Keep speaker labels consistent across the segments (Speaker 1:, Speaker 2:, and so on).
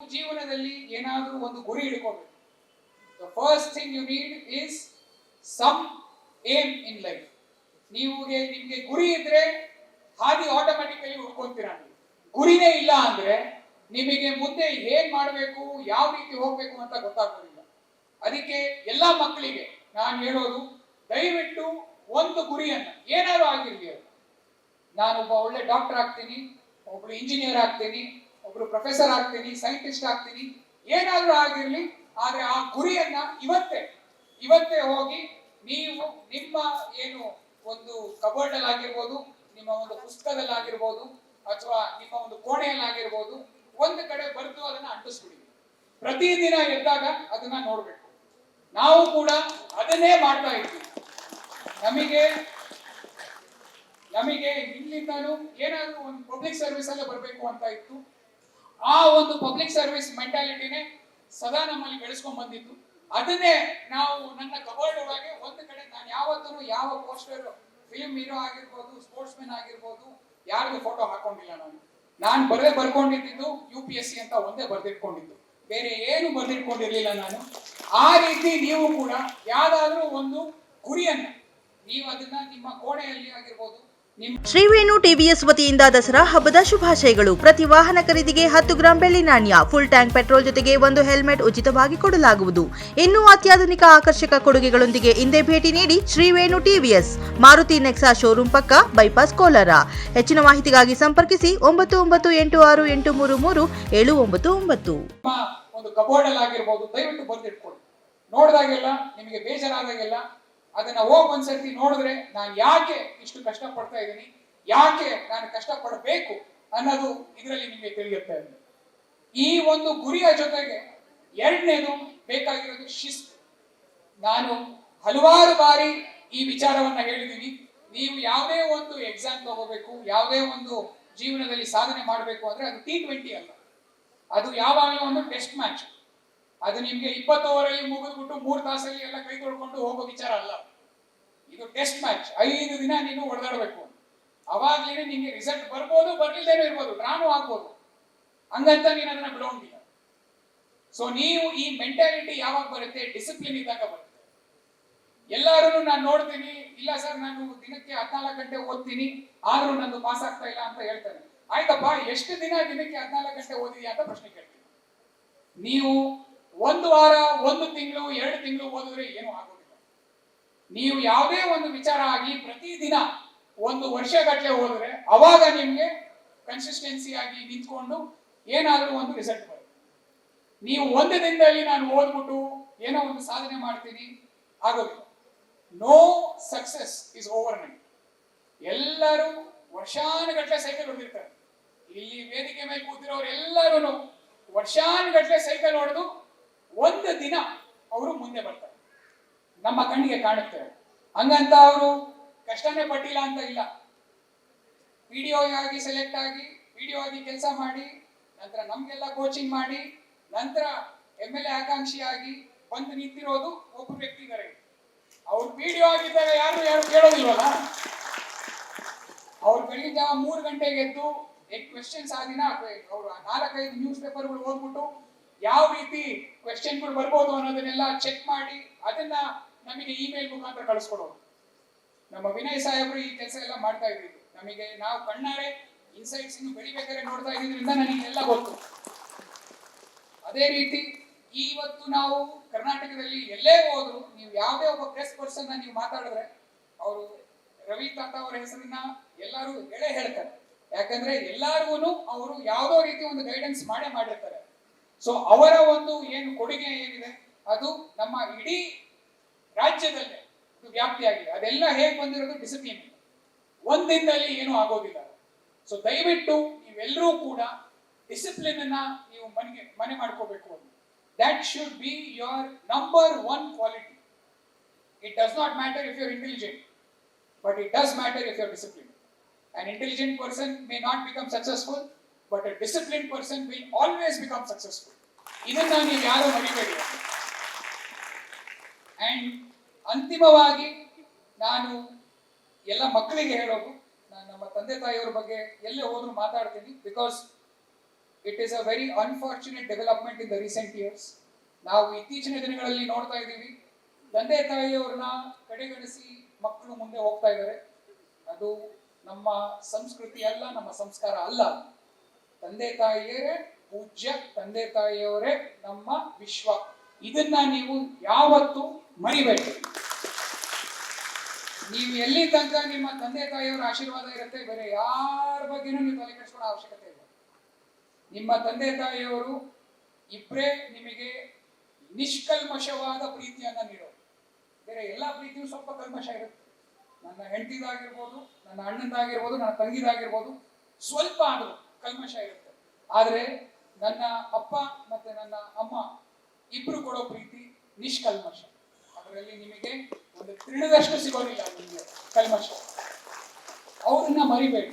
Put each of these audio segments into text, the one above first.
Speaker 1: ಜೀವನದಲ್ಲಿ ಏನಾದರೂ ಒಂದು ಗುರಿ ಇಟ್ಕೋಬೇಕು the first thing you need is some aim in life ನೀವುಗೆ ನಿಮಗೆ ಗುರಿ ಇದ್ರೆ ಹಾದಿ ಆಟೋಮ್ಯಾಟಿಕಲಿ ಹುಡ್ಕೊಂತೀರ ಗುರಿನೇ ಇಲ್ಲ ಅಂದ್ರೆ ನಿಮಗೆ ಮುಂದೆ ಏನ್ ಮಾಡಬೇಕು, ಯಾವ ರೀತಿ ಹೋಗ್ಬೇಕು ಅಂತ ಗೊತ್ತಾಗೋದಿಲ್ಲ. ಅದಕ್ಕೆ ಎಲ್ಲ ಮಕ್ಕಳಿಗೆ ನಾನು ಹೇಳೋದು, ದಯವಿಟ್ಟು ಒಂದು ಗುರಿಯನ್ನ, ಏನಾದ್ರು ಆಗಿರ್ಲಿ ನಾನು ನಾನೊಬ್ಬ ಒಳ್ಳೆ ಡಾಕ್ಟರ್ ಆಗ್ತೀನಿ ಒಬ್ಬಳು ಇಂಜಿನಿಯರ್ ಆಗ್ತೀನಿ ಒಬ್ರು ಪ್ರೊಫೆಸರ್ ಆಗ್ತೀನಿ ಸೈಂಟಿಸ್ಟ್ ಆಗ್ತೀನಿ ಏನಾದ್ರೂ ಆಗಿರ್ಲಿ, ಆದ್ರೆ ಆ ಗುರಿಯನ್ನ ಇವತ್ತೇ ಇವತ್ತೇ ಹೋಗಿ ನೀವು ನಿಮ್ಮ ಏನು ಒಂದು ಕಬೋರ್ಡ್ ಅಲ್ಲಿ ಆಗಿರ್ಬೋದು ನಿಮ್ಮ ಒಂದು ಪುಸ್ತಕದಲ್ಲಿ ಆಗಿರ್ಬೋದು ಅಥವಾ ನಿಮ್ಮ ಒಂದು ಕೋಣೆಯಲ್ಲಿ ಆಗಿರ್ಬೋದು ಒಂದು ಕಡೆ ಬರೆದು ಅದನ್ನ ಅಂಟಿಸ್ಬಿಡಿ. ಪ್ರತಿದಿನ ಎದ್ದಾಗ ಅದನ್ನ ನೋಡ್ಬೇಕು. ನಾವು ಕೂಡ ಅದನ್ನೇ ಮಾಡ್ತಾ ಇದ್ದೀವಿ. ನಮಗೆ ನಮಗೆ ಇಲ್ಲಿಂದನೂ ಏನಾದ್ರೂ ಒಂದು ಪಬ್ಲಿಕ್ ಸರ್ವಿಸ್ ಅಲ್ಲೇ ಬರಬೇಕು ಅಂತ ಇತ್ತು. ಆ ಒಂದು ಪಬ್ಲಿಕ್ ಸರ್ವಿಸ್ ಮೆಂಟಾಲಿಟಿನೇ ಸದಾ ನಮ್ಮಲ್ಲಿ ಬೆಳೆಸ್ಕೊಂಡ್ ಬಂದಿತ್ತು ಅದನ್ನೇ ನಾವು ನನ್ನ ಕಬರ್ಡ್ ಒಳಗೆ ಒಂದು ಕಡೆ ನಾನು ಯಾವತ್ತೂ ಯಾವ ಪೋಸ್ಟರ್ ಫಿಲ್ಮ್ ಹೀರೋ ಆಗಿರ್ಬೋದು ಸ್ಪೋರ್ಟ್ಸ್ ಮ್ಯಾನ್ ಆಗಿರ್ಬೋದು, ಯಾರಿಗೂ ಫೋಟೋ ಹಾಕೊಂಡಿಲ್ಲ ನಾನು. ನಾನು ಬರದೇ ಬರ್ಕೊಂಡಿದ್ದು ಯು ಪಿ ಎಸ್ ಸಿ ಅಂತ ಒಂದೇ ಬರ್ದಿಟ್ಕೊಂಡಿದ್ದು. ಬೇರೆ ಏನು ಬರ್ದಿಟ್ಕೊಂಡಿರ್ಲಿಲ್ಲ ನಾನು. ಆ ರೀತಿ ನೀವು ಕೂಡ ಯಾವ್ದಾದ್ರೂ ಒಂದು ಗುರಿಯನ್ನ, ನೀವು ಅದನ್ನ ನಿಮ್ಮ ಕೋಣೆಯಲ್ಲಿ ಆಗಿರ್ಬೋದು ನಿಮ್ಮ
Speaker 2: ಶ್ರೀವೇಣು ಟಿವಿಎಸ್ ವತಿಯಿಂದ ದಸರಾ ಹಬ್ಬದ ಶುಭಾಶಯಗಳು. ಪ್ರತಿ ವಾಹನ ಖರೀದಿಗೆ ಹತ್ತು ಗ್ರಾಂ ಬೆಳ್ಳಿ ನಾಣ್ಯ ಫುಲ್ ಟ್ಯಾಂಕ್ ಪೆಟ್ರೋಲ್ ಜೊತೆಗೆ ಒಂದು ಹೆಲ್ಮೆಟ್ ಉಚಿತವಾಗಿ ಕೊಡಲಾಗುವುದು. ಇನ್ನೂ ಅತ್ಯಾಧುನಿಕ ಆಕರ್ಷಕ ಕೊಡುಗೆಗಳೊಂದಿಗೆ ಹಿಂದೆ ಭೇಟಿ ನೀಡಿ ಶ್ರೀವೇಣು ಟಿವಿಎಸ್. ಮಾರುತಿ ನೆಕ್ಸಾ ಶೋರೂಮ್ ಪಕ್ಕ ಬೈಪಾಸ್ ಕೋಲಾರ. ಹೆಚ್ಚಿನ ಮಾಹಿತಿಗಾಗಿ ಸಂಪರ್ಕಿಸಿ ಒಂಬತ್ತು ಒಂಬತ್ತು ಎಂಟು ಆರು ಎಂಟು ಮೂರು ಮೂರು ಏಳು ಒಂಬತ್ತು ಒಂಬತ್ತು.
Speaker 1: ನಿಮಗೆ ಬೇಜಾರಾದಾಗೆಲ್ಲ ಅದನ್ನ ಹೋಗ್ ಒಂದ್ಸರ್ತಿ ನೋಡಿದ್ರೆ ನಾನು ಯಾಕೆ ಇಷ್ಟು ಕಷ್ಟ ಪಡ್ತಾ ಇದ್ದೀನಿ? ಯಾಕೆ ನಾನು ಕಷ್ಟ ಪಡಬೇಕು ಅನ್ನೋದು ಇದರಲ್ಲಿ ನಿಮಗೆ ತಿಳಿಯುತ್ತೆ ಈ ಒಂದು ಗುರಿಯ ಜೊತೆಗೆ ಎರಡನೇದು ಬೇಕಾಗಿರೋದು ಶಿಸ್ತು. ನಾನು ಹಲವಾರು ಬಾರಿ ಈ ವಿಚಾರವನ್ನ ಹೇಳಿದ್ದೀನಿ. ನೀವು ಯಾವುದೇ ಒಂದು ಎಕ್ಸಾಮ್ ತಗೋಬೇಕು, ಯಾವುದೇ ಒಂದು ಜೀವನದಲ್ಲಿ ಸಾಧನೆ ಮಾಡಬೇಕು ಅಂದ್ರೆ ಅದು ಟಿ ಟ್ವೆಂಟಿ ಅಲ್ಲ. ಅದು ಯಾವಾಗಲೂ ಒಂದು ಟೆಸ್ಟ್ ಮ್ಯಾಚ್ ಅದು ನಿಮ್ಗೆ ಇಪ್ಪತ್ತು ಓವರಲ್ಲಿ ಮುಗಿದ್ಬಿಟ್ಟು ಮೂರು ತಾಸಲ್ಲಿ ಎಲ್ಲ ಕೈ ತೊಳ್ಕೊಂಡು ಹೋಗೋ ವಿಚಾರ ಅಲ್ಲ. ಇದು ಟೆಸ್ಟ್ ಮ್ಯಾಚ್ ಐದು ದಿನ ನೀನು ಹೊಡೆದಾಡಬೇಕು ಅವಾಗ್ಲೇನೆ ನಿಮಗೆ ರಿಸಲ್ಟ್ ಬರ್ಬೋದು, ಬರ್ಲಿಲ್ದೇನೂ ಇರ್ಬೋದು. ಡ್ರಾನು ಆಗ್ಬೋದು. ಹಂಗಂತ ನೀನು ಅದನ್ನ ಬಿಡೋಂಗಿಲ್ಲ ಸೊ ನೀವು ಈ ಮೆಂಟಾಲಿಟಿ ಯಾವಾಗ ಬರುತ್ತೆ? ಡಿಸಿಪ್ಲಿನ್ ಇದ್ದಾಗ ಬರುತ್ತೆ. ಎಲ್ಲರೂ ನಾನು ನೋಡ್ತೀನಿ. ಇಲ್ಲ ಸರ್ ನಾನು ದಿನಕ್ಕೆ ಹದಿನಾಲ್ಕು ಗಂಟೆ ಓದ್ತೀನಿ. ಆದ್ರೂ ನಂದು ಪಾಸ್ ಆಗ್ತಾ ಇಲ್ಲ ಅಂತ ಹೇಳ್ತಾನೆ ಆಯ್ತಪ್ಪ, ಎಷ್ಟು ದಿನ ದಿನಕ್ಕೆ ಹದಿನಾಲ್ಕು ಗಂಟೆ ಓದಿದ್ಯಾ ಅಂತ ಪ್ರಶ್ನೆ ಕೇಳ್ತೀನಿ. ನೀವು ಒಂದು ವಾರ, ಒಂದು ತಿಂಗಳು, ಎರಡು ತಿಂಗಳು ಓದಿದ್ರೆ ಏನೂ ಆಗೋದಿಲ್ಲ. ನೀವು ಯಾವುದೇ ಒಂದು ವಿಚಾರ ಆಗಿ ಪ್ರತಿದಿನ ಒಂದು ವರ್ಷಗಟ್ಟಲೆ ಓದಿದ್ರೆ ಅವಾಗ ನಿಮಗೆ ಕನ್ಸಿಸ್ಟೆನ್ಸಿ ಆಗಿ ನಿಂತ್ಕೊಂಡು ಏನಾದರೂ ಒಂದು ರಿಸಲ್ಟ್ ಬರುತ್ತೆ. ನೀವು ಒಂದು ದಿನದಲ್ಲಿ ನಾನು ಓದ್ಬಿಟ್ಟು ಏನೋ ಒಂದು ಸಾಧನೆ ಮಾಡ್ತೀನಿ, ಆಗೋದಿಲ್ಲ. No success is overnight ಎಲ್ಲರೂ ವರ್ಷಾನುಗಟ್ಟಲೆ ಸೈಕಲ್ ಹೊಡೆದಿರ್ತಾರೆ ಇಲ್ಲಿ ವೇದಿಕೆ ಮೇಲೆ ಕೂತಿರೋರು ಎಲ್ಲರೂ ವರ್ಷಾನುಗಟ್ಟಲೆ ಸೈಕಲ್ ಹೊಡೆದು ಒಂದು ದಿನ ಅವರು ಮುಂದೆ ಬರ್ತಾರೆ. ನಮ್ಮ ಕಣ್ಣಿಗೆ ಕಾಣುತ್ತೆ. ಹಂಗಂತ ಅವರು ಕಷ್ಟನೇ ಪಟ್ಟಿಲ್ಲ ಅಂತ ಇಲ್ಲ. ವಿಡಿಯೋ ಆಗಿ ಸೆಲೆಕ್ಟ್ ಆಗಿ ವಿಡಿಯೋ ಆಗಿ ಕೆಲಸ ಮಾಡಿ, ನಂತರ ನಮ್ಗೆಲ್ಲ ಕೋಚಿಂಗ್ ಮಾಡಿ, ನಂತರ ಎಂ ಎಲ್ ಎ ಆಕಾಂಕ್ಷಿಯಾಗಿ ಬಂದು ನಿಂತಿರೋದು ಒಬ್ಬ ವ್ಯಕ್ತಿ ಇದ್ದಾರೆ ಅವ್ರು ವಿಡಿಯೋ ಆಗಿದ್ದಾಗ ಯಾರು ಯಾರು ಕೇಳೋದಿಲ್ವಲ್ಲ? ಅವ್ರು ಬೆಳಿಗ್ಗೆ ಜಾವ ಮೂರು ಗಂಟೆಗೆ ಎದ್ದು ಕ್ವೆಶನ್ಸ್ ಆ ದಿನ, ಅವರು ನಾಲ್ಕೈದು ನ್ಯೂಸ್ ಪೇಪರ್ಗಳು ಓದ್ಬಿಟ್ಟು ಯಾವ ರೀತಿ ಕ್ವೆಶನ್ಗಳು ಬರ್ಬೋದು ಅನ್ನೋದನ್ನೆಲ್ಲ ಚೆಕ್ ಮಾಡಿ, ಅದನ್ನ ನಮಗೆ ಇಮೇಲ್ ಮುಖಾಂತರ ಕಳಿಸ್ಕೊಡೋರು ನಮ್ಮ ವಿನಯ್ ಸಾಹೇಬರು ಈ ಕೆಲಸ ಎಲ್ಲ ಮಾಡ್ತಾ ಇದ್ರು. ನಮಗೆ ನಾವು ಕಣ್ಣಾರೆ ಇನ್ಸೈಟ್ಸ್ ಇನ್ನು ಬೆಳಿಬೇಕಾದ್ರೆ ನೋಡ್ತಾ ಇದ್ರಿಂದ ನನಗೆ ಎಲ್ಲ ಗೊತ್ತು. ಅದೇ ರೀತಿ ಇವತ್ತು ನಾವು ಕರ್ನಾಟಕದಲ್ಲಿ ಎಲ್ಲೇ ಹೋದ್ರು, ನೀವು ಯಾವುದೇ ಒಬ್ಬ ಪ್ರೆಸ್ ಪರ್ಸನ್ ನೀವು ಮಾತಾಡಿದ್ರೆ, ಅವರು ರವಿ ತಾತ ಅವರ ಹೆಸರನ್ನ ಎಲ್ಲರೂ ಎಳೆ ಹೇಳ್ತಾರೆ. ಯಾಕಂದ್ರೆ ಎಲ್ಲಾರ್ಗು ಅವರು ಯಾವುದೋ ರೀತಿ ಒಂದು ಗೈಡೆನ್ಸ್ ಮಾಡೇ ಮಾಡಿರ್ತಾರೆ. ಸೊ ಅವರ ಒಂದು ಏನು ಕೊಡುಗೆ ಏನಿದೆ? ಅದು ನಮ್ಮ ಇಡೀ ರಾಜ್ಯದಲ್ಲೇ ವ್ಯಾಪ್ತಿಯಾಗಿದೆ ಅದೆಲ್ಲ ಹೇಗೆ ಬಂದಿರೋದು? ಡಿಸಿಪ್ಲಿನ್ ಒಂದಿನದಲ್ಲಿ ಏನೂ ಆಗೋದಿಲ್ಲ. ಸೊ ದಯವಿಟ್ಟು ನೀವೆಲ್ಲರೂ ಕೂಡ ಡಿಸಿಪ್ಲಿನ್ ಅನ್ನ ನೀವು ಮನೆಗೆ ಮನೆ ಮಾಡ್ಕೋಬೇಕು ಅಂತ. That should be your number one quality it does not matter if you're intelligent but it does matter if you're discipline An intelligent person may not become successful, but a discipline person will always become successful ಇದನ್ನ ನೀವು ಯಾರು ಮರಿಬೇಡಿ. And ಅಂತಿಮವಾಗಿ ನಾನು ಎಲ್ಲ ಮಕ್ಕಳಿಗೆ ಹೇಳೋದು, ನಾನು ನಮ್ಮ ತಂದೆ ತಾಯಿಯವ್ರ ಬಗ್ಗೆ ಎಲ್ಲೇ ಹೋದ್ರು ಮಾತಾಡ್ತೀನಿ because it is a very unfortunate development in the recent years ನಾವು ಇತ್ತೀಚಿನ ದಿನಗಳಲ್ಲಿ ನೋಡ್ತಾ ಇದ್ದೀವಿ, ತಂದೆ ತಾಯಿಯವ್ರನ್ನ ಕಡೆಗಣಿಸಿ ಮಕ್ಕಳು ಮುಂದೆ ಹೋಗ್ತಾ ಇದ್ದಾರೆ. ಅದು ನಮ್ಮ ಸಂಸ್ಕೃತಿ ಅಲ್ಲ, ನಮ್ಮ ಸಂಸ್ಕಾರ ಅಲ್ಲ. ತಂದೆ ತಾಯಿಯರೇ ಪೂಜ್ಯ, ತಂದೆ ತಾಯಿಯವರೇ ನಮ್ಮ ವಿಶ್ವ. ಇದನ್ನ ನೀವು ಯಾವತ್ತು ಮರಿಬೇಕು ನೀವು ಎಲ್ಲಿ ತನಕ ನಿಮ್ಮ ತಂದೆ ತಾಯಿಯವರ ಆಶೀರ್ವಾದ ಇರುತ್ತೆ, ಬೇರೆ ಯಾರ ಬಗ್ಗೆನೂ ನೀವು ತಲೆ ಕೆಡಿಸ್ಕೊಳ್ಳೋ ಅವಶ್ಯಕತೆ ಇಲ್ಲ. ನಿಮ್ಮ ತಂದೆ ತಾಯಿಯವರು ಇಬ್ಬರೇ ನಿಮಗೆ ನಿಷ್ಕಲ್ಮಶವಾದ ಪ್ರೀತಿಯನ್ನ ನೀಡೋದು ಬೇರೆ ಎಲ್ಲ ಪ್ರೀತಿಯೂ ಸ್ವಲ್ಪ ಕಲ್ಮಶ ಇರುತ್ತೆ. ನನ್ನ ಹೆಂಡತಿದಾಗಿರ್ಬೋದು, ನನ್ನ ಅಣ್ಣಂದಾಗಿರ್ಬೋದು, ನನ್ನ ತಂಗಿದಾಗಿರ್ಬೋದು, ಸ್ವಲ್ಪ ಆದರೂ. ಕಲ್ಮಶ ಇರುತ್ತೆ. ಆದರೆ ನನ್ನ ಅಪ್ಪ ಮತ್ತೆ ನನ್ನ ಅಮ್ಮ ಇಬ್ರು ಕೊಡೋ ಪ್ರೀತಿ ನಿಷ್ಕಲ್ಮಶ. ಅದರಲ್ಲಿ ನಿಮಗೆ ಒಂದು ತಿಳಿದಷ್ಟು ಸಿಗೋದಿಲ್ಲ ನಿಮಗೆ ಕಲ್ಮಶ. ಅವ್ರನ್ನ ಮರಿಬೇಡಿ.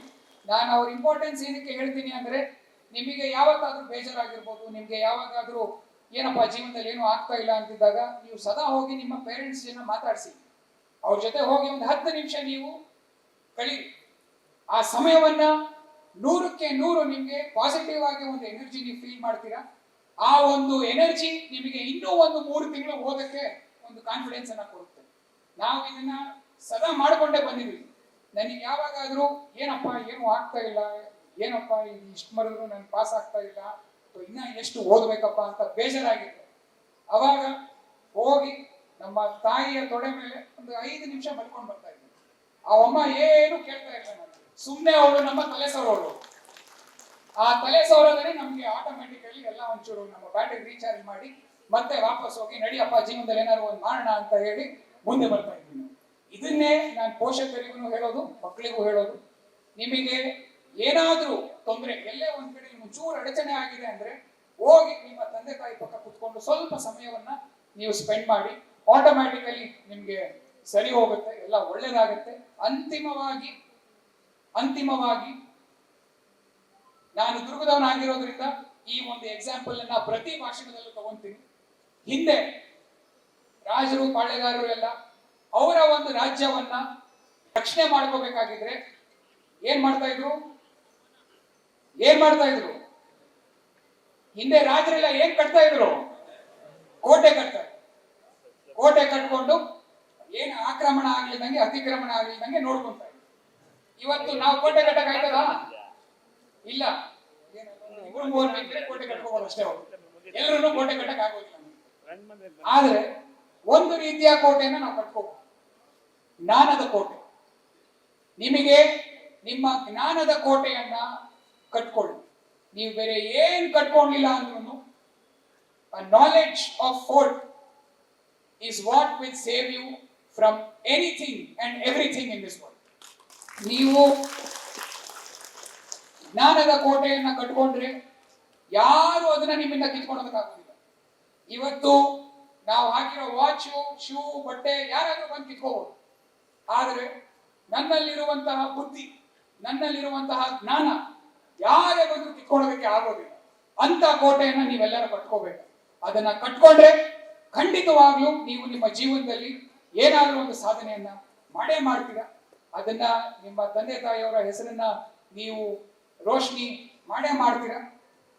Speaker 1: ನಾನು ಅವ್ರ ಇಂಪಾರ್ಟೆನ್ಸ್ ಏನಕ್ಕೆ ಹೇಳ್ತೀನಿ ಅಂದ್ರೆ ನಿಮಗೆ ಯಾವತ್ತಾದ್ರೂ ಬೇಜಾರಾಗಿರ್ಬೋದು, ನಿಮಗೆ ಯಾವಾಗಾದ್ರೂ ಏನಪ್ಪ ಜೀವನದಲ್ಲಿ ಏನೂ ಆಗ್ತಾ ಇಲ್ಲ ಅಂತಿದ್ದಾಗ ನೀವು ಸದಾ ಹೋಗಿ ನಿಮ್ಮ ಪೇರೆಂಟ್ಸ್ ಜನ ಮಾತಾಡಿಸಿ. ಅವ್ರ ಜೊತೆ ಹೋಗಿ ಒಂದು ಹತ್ತು ನಿಮಿಷ ನೀವು ಕಳೀರಿ. ಆ ಸಮಯವನ್ನ ನೂರಕ್ಕೆ ನೂರು ನಿಮಗೆ ಪಾಸಿಟಿವ್ ಆಗಿ ಒಂದು ಎನರ್ಜಿ ನೀವು ಫೀಲ್ ಮಾಡ್ತೀರಾ? ಆ ಒಂದು ಎನರ್ಜಿ ನಿಮಗೆ ಇನ್ನೂ ಒಂದು ಮೂರು ತಿಂಗಳು ಓದಕ್ಕೆ ಒಂದು ಕಾನ್ಫಿಡೆನ್ಸ್ ಅನ್ನ ಕೊಡುತ್ತೆ. ನಾವು ಇದನ್ನ ಸದಾ ಮಾಡಿಕೊಂಡೇ ಬಂದಿದ್ವಿ ನನಗೆ ಯಾವಾಗಾದ್ರೂ ಏನಪ್ಪ, ಏನು ಆಗ್ತಾ ಇಲ್ಲ? ಏನಪ್ಪ ಇಷ್ಟು ಮಾಡಿದ್ರು ನನ್ಗೆ ಪಾಸ್ ಆಗ್ತಾ ಇಲ್ಲ? ಇನ್ನ ಎಷ್ಟು ಓದ್ಬೇಕಪ್ಪ ಅಂತ ಬೇಜಾರಾಗಿತ್ತು ಅವಾಗ ಹೋಗಿ ನಮ್ಮ ತಾಯಿಯ ತೊಡೆ ಮೇಲೆ ಒಂದು ಐದು ನಿಮಿಷ ಮಲ್ಕೊಂಡು ಬರ್ತಾ ಇದ್ದೀನಿ ಆ ಅಮ್ಮ ಏನು ಕೇಳ್ತಾ ಇಲ್ಲ ಸುಮ್ಮನೆ ಅವರು ನಮ್ಮ ತಲೆ ಸರೋಳು ಆ ತಲೆ ಸೌರದಲ್ಲಿ ನಮಗೆ ಆಟೋಮೆಟಿಕಲಿ ಎಲ್ಲ ಒಂಚೂರು ನಮ್ಮ ಬ್ಯಾಟರಿ ರೀಚಾರ್ಜ್ ಮಾಡಿ ಮತ್ತೆ ವಾಪಸ್ ಹೋಗಿ ನಡಿಯಪ್ಪ ಜೀವನದಲ್ಲಿ ಏನಾದ್ರು ಒಂದು ಮಾಡೋಣ ಅಂತ ಹೇಳಿ ಮುಂದೆ ಬರ್ತಾ ಇದ್ದೀನಿ. ಇದನ್ನೇ ನಾನು ಪೋಷಕರಿಗೂ ಹೇಳೋದು ಮಕ್ಕಳಿಗೂ ಹೇಳೋದು. ನಿಮಗೆ ಏನಾದ್ರೂ ತೊಂದರೆ, ಎಲ್ಲೇ ಒಂದ್ ಕಡೆ ಚೂರು ಅಡಚಣೆ ಆಗಿದೆ ಅಂದ್ರೆ ಹೋಗಿ ನಿಮ್ಮ ತಂದೆ ತಾಯಿ ಪಕ್ಕ ಕುತ್ಕೊಂಡು ಸ್ವಲ್ಪ ಸಮಯವನ್ನ ನೀವು ಸ್ಪೆಂಡ್ ಮಾಡಿ ಆಟೋಮ್ಯಾಟಿಕಲಿ ನಿಮ್ಗೆ ಸರಿ ಹೋಗುತ್ತೆ, ಎಲ್ಲ ಒಳ್ಳೇದಾಗುತ್ತೆ. ಅಂತಿಮವಾಗಿ ಅಂತಿಮವಾಗಿ ನಾನು ದುರ್ಗದವನಾಗಿರೋದ್ರಿಂದ ಈ ಒಂದು ಎಕ್ಸಾಂಪಲ್ ಅನ್ನ ಪ್ರತಿ ಭಾಷಣದಲ್ಲೂ ತಗೊಂತೀನಿ. ಹಿಂದೆ ರಾಜರು ಪಾಳೆಗಾರರು ಎಲ್ಲ ಅವರ ಒಂದು ರಾಜ್ಯವನ್ನ ರಕ್ಷಣೆ ಮಾಡ್ಕೋಬೇಕಾಗಿದ್ರೆ ಏನ್ ಮಾಡ್ತಾ ಇದ್ರು? ಏನ್ ಮಾಡ್ತಾ ಇದ್ರು? ಹಿಂದೆ ರಾಜರೆಲ್ಲ ಏನ್ ಕಟ್ತಾ ಇದ್ರು? ಕೋಟೆ ಕಟ್ತಾ ಕೋಟೆ ಕಟ್ಕೊಂಡು ಏನು ಆಕ್ರಮಣ ಆಗ್ಲಿಲ್ದಂಗೆ, ಅತಿಕ್ರಮಣ ಆಗ್ಲಿಲ್ದಂಗೆ ನೋಡ್ಕೊಂತಾರೆ. ಇವತ್ತು ನಾವು ಕೋಟೆ ಕಟ್ಟಕ್ ಆಯ್ತದ? ಇಲ್ಲ. ಮೂರು ಮೂವರು ಕೋಟೆ ಕಟ್ಕೋಬಹುದು ಅಷ್ಟೇ ಎಲ್ಲರೂ ಕೋಟೆ ಕಟ್ಟಕ್ ಆಗೋದಿಲ್ಲ. ಆದ್ರೆ ಒಂದು ರೀತಿಯ ಕೋಟೆಯನ್ನ ನಾವು ಕಟ್ಕೋಬಹುದು ಜ್ಞಾನದ ಕೋಟೆ. ನಿಮಗೆ ನಿಮ್ಮ ಜ್ಞಾನದ ಕೋಟೆಯನ್ನ ಕಟ್ಕೊಳ್ಳಿ. ನೀವು ಬೇರೆ ಏನ್ ಕಟ್ಕೊಂಡಿಲ್ಲ ಅಂದ್ರೂ knowledge of fort is what will save you from anything and everything in this world ನೀವು ಜ್ಞಾನದ ಕೋಟೆಯನ್ನ ಕಟ್ಕೊಂಡ್ರೆ ಯಾರು ಅದನ್ನ ನಿಮ್ಮಿಂದ ಕಿತ್ಕೊಳ್ಳೋದಕ್ಕಾಗೋದಿಲ್ಲ ಇವತ್ತು ನಾವು ಹಾಕಿರೋ ವಾಚು, ಶೂ, ಬಟ್ಟೆ ಯಾರಾದ್ರೂ ಬಂದು ಕಿತ್ಕೋಬಹುದು ಆದರೆ ನನ್ನಲ್ಲಿರುವಂತಹ ಬುದ್ಧಿ, ನನ್ನಲ್ಲಿರುವಂತಹ ಜ್ಞಾನ ಯಾರೇ ಬಂದು ಕಿತ್ಕೊಳ್ಳೋದಕ್ಕೆ ಆಗೋದಿಲ್ಲ. ಅಂತ ಕೋಟೆಯನ್ನ ನೀವೆಲ್ಲರೂ ಕಟ್ಕೋಬೇಕು. ಅದನ್ನ ಕಟ್ಕೊಂಡ್ರೆ ಖಂಡಿತವಾಗ್ಲೂ ನೀವು ನಿಮ್ಮ ಜೀವನದಲ್ಲಿ ಏನಾದ್ರೂ ಒಂದು ಸಾಧನೆಯನ್ನ ಮಾಡೇ ಮಾಡ್ತೀರಾ? ಅದನ್ನ ನಿಮ್ಮ ತಂದೆ ತಾಯಿಯವರ ಹೆಸರನ್ನ ನೀವು ರೋಶ್ನಿ ಮಾಡೇ ಮಾಡ್ತೀರಾ?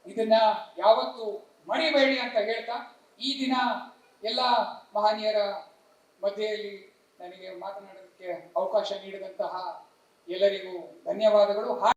Speaker 1: ಇದನ್ನ ಯಾವತ್ತು ಮರಿಬೇಡಿ ಅಂತ ಹೇಳ್ತಾ ಈ ದಿನ ಎಲ್ಲ ಮಹನೀಯರ ಮಧ್ಯೆಯಲ್ಲಿ ನನಗೆ ಮಾತನಾಡೋದಕ್ಕೆ ಅವಕಾಶ ನೀಡಿದಂತಹ ಎಲ್ಲರಿಗೂ ಧನ್ಯವಾದಗಳು.